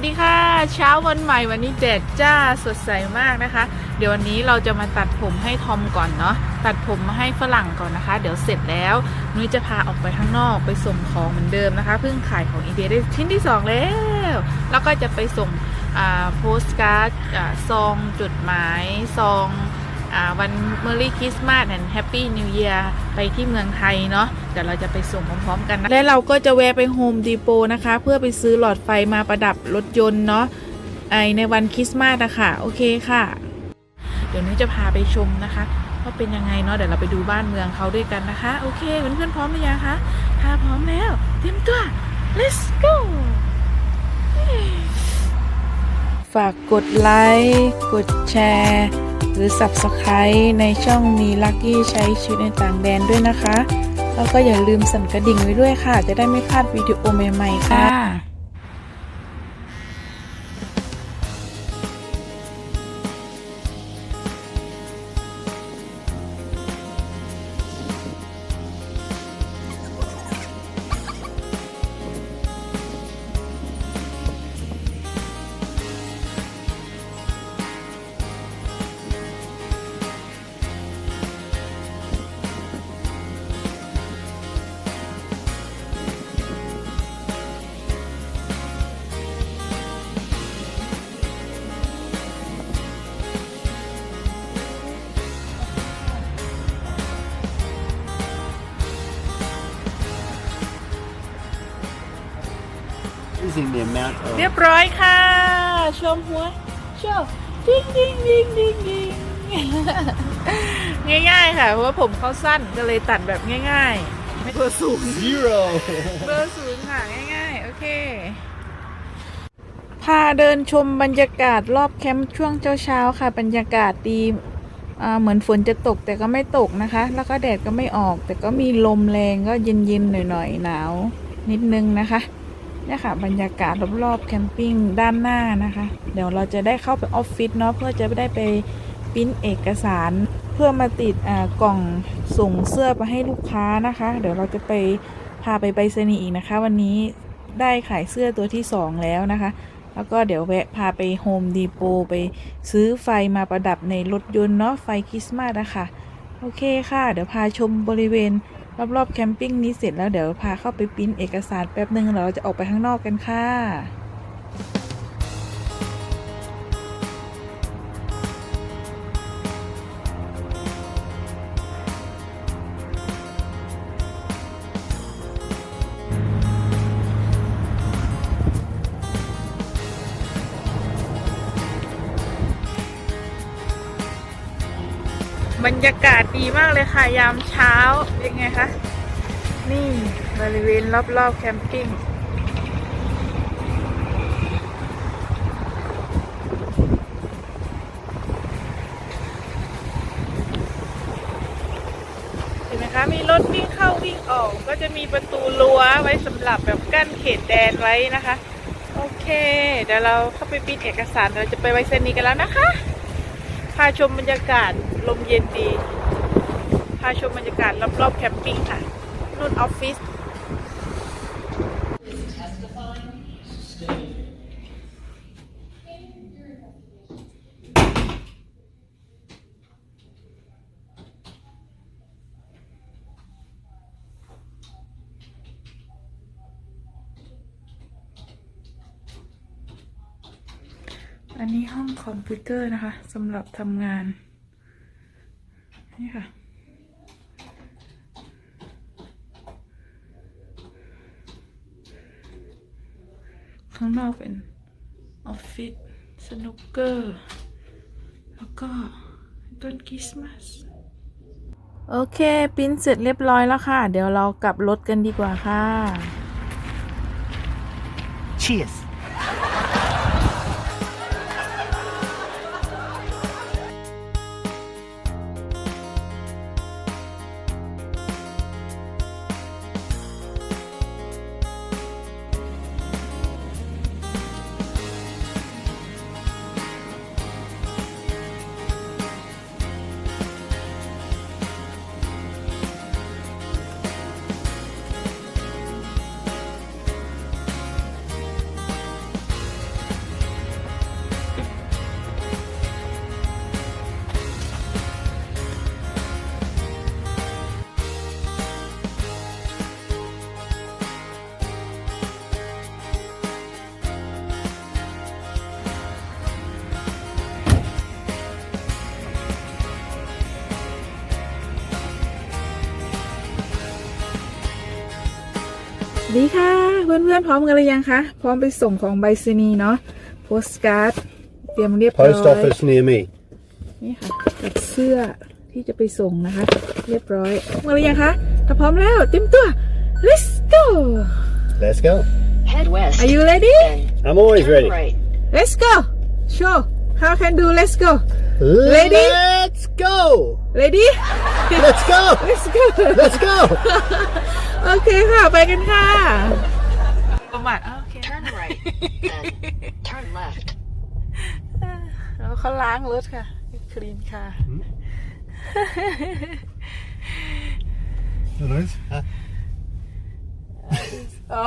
สวัสดีค่ะ เช้าวันใหม่วันนี้แดดจ้าสดใสมากนะคะ เดี๋ยววันนี้เราจะมาตัดผมให้ทอมก่อนเนาะตัดผมมาให้ฝรั่งก่อนนะคะ เดี๋ยวเสร็จแล้วนุ้ยจะพาออกไปข้างนอกไปส่งของเหมือนเดิมนะคะเพิ่งขายของอีเดียได้ชิ้นที่ 2 แล้ว แล้วก็จะไปส่งโพสการ์ดซองจดหมายซอง วันเมอรี่คริสต์มาสแอนแฮปปี้นิวเยียร์ไปที่เมืองไทยเนาะเดี๋ยวเราจะไปส่งพร้อมๆกันนะและเราก็จะแวะไปโฮมดีโปนะคะ เพื่อไปซื้อหลอดไฟมาประดับรถยนต์เนาะไอในวันคริสต์มาสนะคะโอเคค่ะ เดี๋ยวนุ้ยจะพาไปชมนะคะว่าเป็นยังไงเนาะเดี๋ยวเราไปดูบ้านเมืองเขาด้วยกันนะคะ โอเคเพื่อนๆพร้อมหรือยังคะถ้าพร้อมแล้วเตรียมตัว let's go ฝากกดไลค์ กดแชร์ หรือ Subscribe ในช่องมีลักกี้ใช้ชีวิตในต่างแดนด้วยนะคะ แล้วก็อย่าลืมสั่นกระดิ่งไว้ด้วยค่ะ จะได้ไม่พลาดวิดีโอใหม่ๆค่ะ using the amount of เรียบร้อยค่ะ ชมหัวชมดิ้งดิ้งดิ้งดิ้งดิ้งง่ายๆค่ะ เพราะว่าผมเขาสั้นก็เลยตัดแบบง่ายๆไม่เบอร์สูง zero เบอร์ศูนย์ค่ะ ง่ายๆ โอเค พาเดินชมบรรยากาศรอบแคมป์ช่วงเช้าๆค่ะ บรรยากาศดีอ่าเหมือนฝนจะตกแต่ก็ไม่ตกนะคะ แล้วก็แดดก็ไม่ออก แต่ก็มีลมแรงก็เย็นๆหน่อยๆหนาวนิดนึงนะคะ เนี่ยค่ะ บรรยากาศรอบๆแคมปิ้งด้านหน้านะคะ เดี๋ยวเราจะได้เข้าไปออฟฟิศเนาะเพื่อจะได้ไปปริ้นเอกสาร เพื่อมาติดกล่องส่งเสื้อไปให้ลูกค้านะคะ เดี๋ยวเราจะไปพาไปไปรษณีอีกนะคะ วันนี้ได้ขายเสื้อตัวที่สองแล้วนะคะ แล้วก็เดี๋ยวแวะพาไปโฮมดีโปไปซื้อไฟมาประดับในรถยนต์เนาะไฟคริสต์มาสนะคะโอเคค่ะ เดี๋ยวพาชมบริเวณ รอบๆแคมปิ้งนี้เสร็จแล้วเดี๋ยวพาเข้าไปปิ้นเอกสารแป๊บหนึ่งเราจะออกไปข้างนอกกันค่ะ บรรยากาศดีมากเลยค่ะ ยามเช้าเป็นไงคะ นี่บริเวณรอบๆแคมปิ้งเห็นไหมคะ มีรถวิ่งเข้าวิ่งออก ก็จะมีประตูรั้วไว้สำหรับแบบกั้นเขตแดนไว้นะคะ โอเค เดี๋ยวเราเข้าไปปริ้นเอกสารเราจะไปไว้เซนีกันแล้วนะคะาชมบรรยากาศลมเย็นดี พาชมบรรยากาศรอบๆแคมปิ้งค่ะนู่นออฟฟิศ อันนี้ห้องคอมพิวเตอร์นะคะสำหรับทำงาน นี่ค่ะ ข้างนอกเป็นออฟฟิศสนุกเกอร์ แล้วก็ต้นคริสต์มาสโอเค ปิ้นเสร็จเรียบร้อยแล้วค่ะ เดี๋ยวเรากลับรถกันดีกว่าค่ะ cheers ดีค่ะเพื่อนๆพร้อมกันหรือยังคะพร้อมไปส่งของใบสนีย์เนาะโพสการ์ดเตรียมเรียบร้อย Post office near me. นี่ค่ะกับเสื้อที่จะไปส่งนะคะ เรียบร้อยพร้อมกันหรือยังคะถ้าพร้อมแล้วเตรียมตัว let's go Let's go. Head west. are you ready Then I'm always turn ready. right. let's go show how can do let's go Ready? Let's go. ready Let's go. let's go Let's go. โอเคค่ะ ไปกันค่ะ ประมาทโอเค Turn right. then turn left. แล้วเขาล้างรถค่ะ คลีนค่ะอ๋อ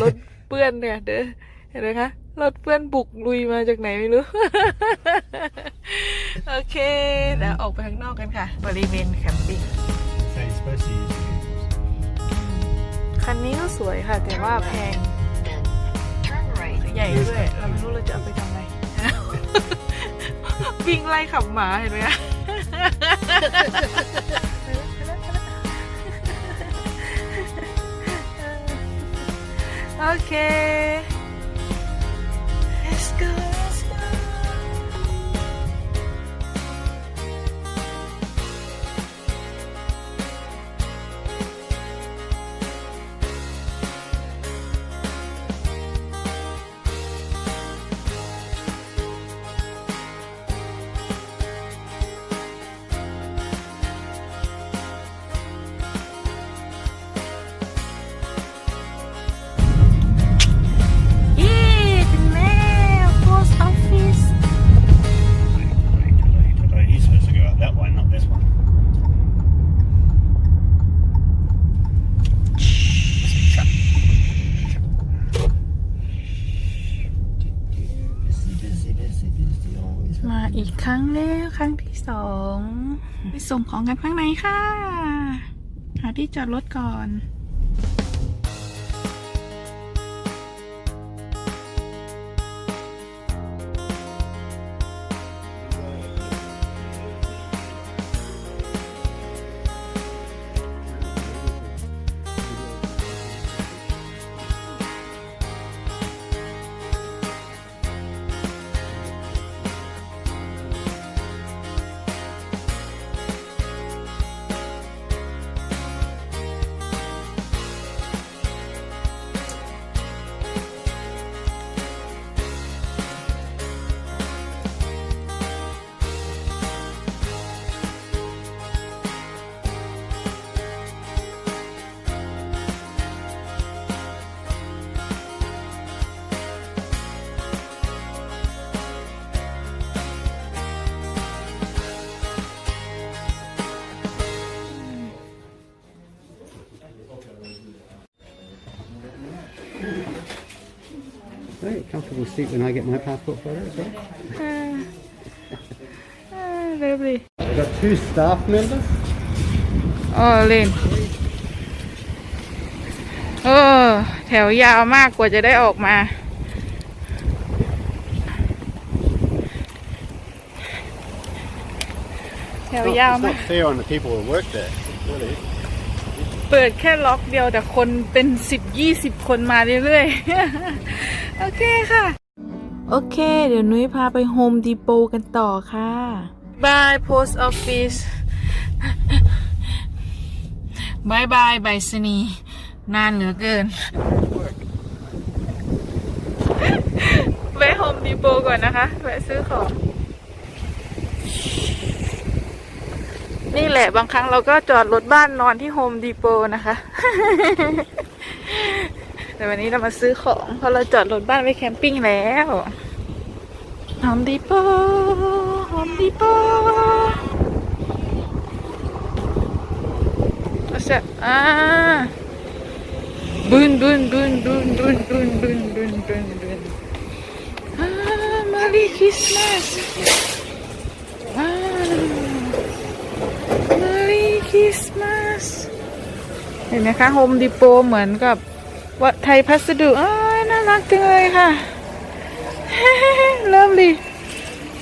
รถเปื้อนเนี่ยเด้อเห็นไหมคะ รถเปื้อนบุกลุยมาจากไหนไม่รู้ โอเค เดี๋ยวออกไปข้างนอกกันค่ะ บริเวณแคมปิ้ง So you're supposed to use คันนี้ก็สวยค่ะ แต่ว่าแพง Then turn right. ใหญ่ด้วย เราไม่รู้เราจะเอาไปทำอะไรวิ่งไล่ขับหมาเห็นไหมคะโอเค ครั้งที่สองไปส่งของกันข้างในค่ะ หาที่จอดรถก่อน seat when I get my passport photo as well. อ่าอ่าเรียบเลย I've got two staff members. อ๋อเล่นเออแถวยาวมากกว่าจะได้ออกมา แถว It's ยาว not, it's มาก not fair on the people who work there. Really. เปิดแค่ล็อกเดียวแต่คนเป็นสิบยี่สิบคนมาเรื่อยๆ โอเคค่ะ โอเค เดี๋ยวนุ้ยพาไปโฮมดีโปกันต่อค่ะบายโพสต์ออฟฟิศบายบายใบสนีนานเหลือเกิน แวะโฮมดีโปก่อนนะคะ แวะซื้อของ นี่แหละบางครั้งเราก็จอดรถบ้านนอนที่โฮมดีโปนะคะ แต่วันนี้เรามาซื้อของเพราะเราจอดรถบ้านไว้แคมปิ้งแล้วโฮมดีโปโฮมดีโปอาเสะอ่าบุนบุนบุนบุนบุนบุนบุนบุนบุนบุนอ่ามารีคริสต์มาสว้าว Merry Christmas เห็นไหมคะโฮมดิโปเหมือนกับ วัดไทยพัสดุอ้ยน่ารักจังเลยค่ะเริ่มดี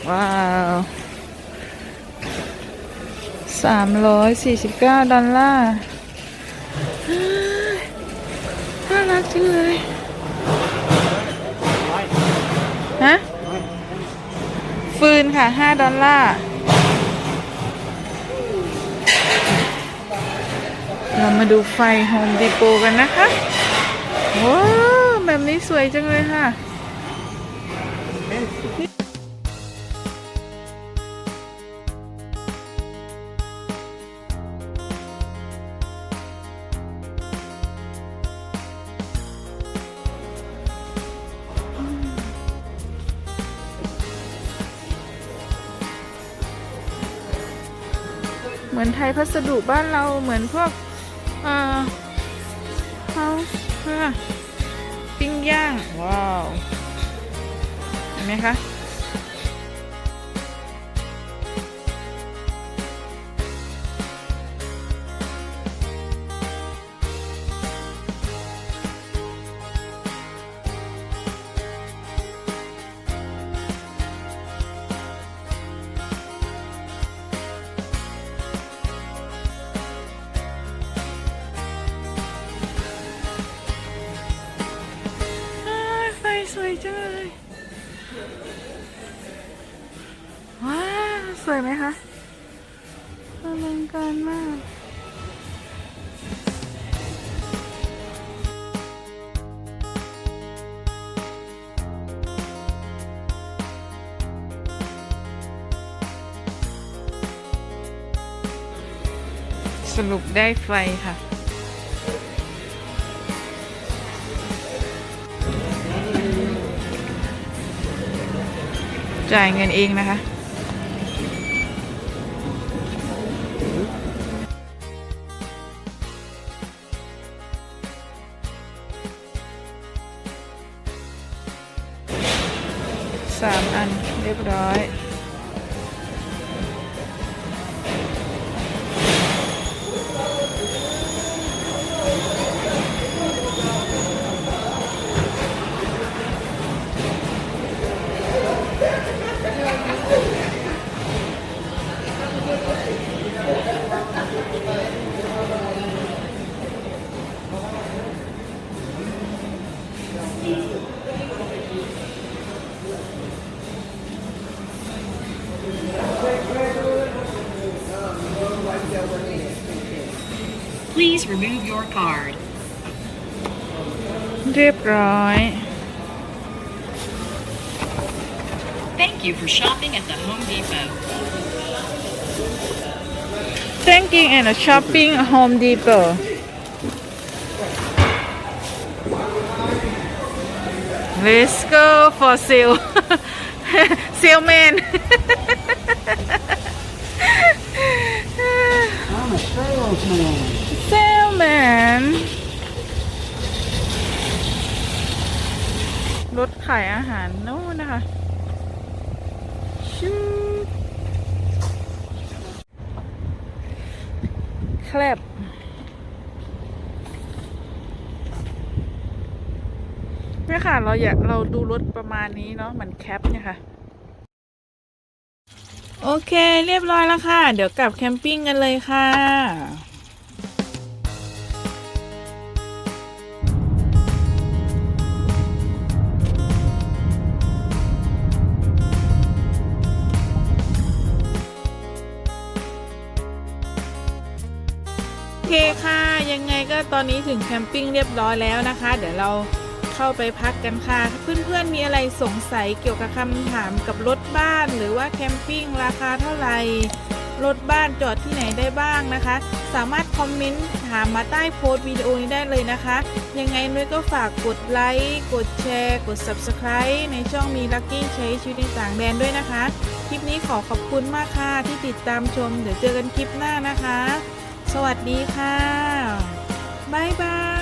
ว้าวสามร้อยสี่สิบเก้าดอลลาร์น่ารักจังเลยฮะฟืนค่ะ5ดอลลาร์เรามาดูไฟโฮมดีโปกันนะคะ ว้าวแบบนี้สวยจังเลยค่ะ เหมือนไทยพัสดุบ้านเราเหมือนพวก เอ่อเขาเพื่อปิ้ง ย่าง ว้าว เห็นไหมคะ จังเลยว้าวสวยไหมคะอลังการมากสรุปได้ไฟค่ะ จ่ายเงินเองนะคะ remove your card. เรียบร้อย Thank you for shopping at the Home Depot. Thanking and shopping Home Depot Let's go for sale Salesman I'm a salesman. Salesman ถขายอาหารโน่นนะคะชูแคลบเนี่ยค่ะ เราอยากเราดูรถประมาณนี้เนาะเหมือนแคปเนี่ยค่ะ โอเค เรียบร้อยแล้วค่ะ เดี๋ยวกลับแคมปิ้งกันเลยค่ะ ตอนนี้ถึงแคมปิ้งเรียบร้อยแล้วนะคะ เดี๋ยวเราเข้าไปพักกันค่ะ เพื่อนๆมีอะไรสงสัยเกี่ยวกับคำถามกับรถบ้าน หรือว่าแคมปิ้งราคาเท่าไหร่รถบ้านจอดที่ไหนได้บ้างนะคะ สามารถคอมเมนต์ถามมาใต้โพสต์วิดีโอนี้ได้เลยนะคะ ยังไงนุ้ยก็ฝากกดไลค์กดแชร์ กด Subscribe ในช่องมีลักกี้ใช้ชีวิตในต่างแดนด้วยนะคะ คลิปนี้ขอขอบคุณมากค่ะที่ติดตามชม เดี๋ยวเจอกันคลิปหน้านะคะ สวัสดีค่ะ บ๊ายบาย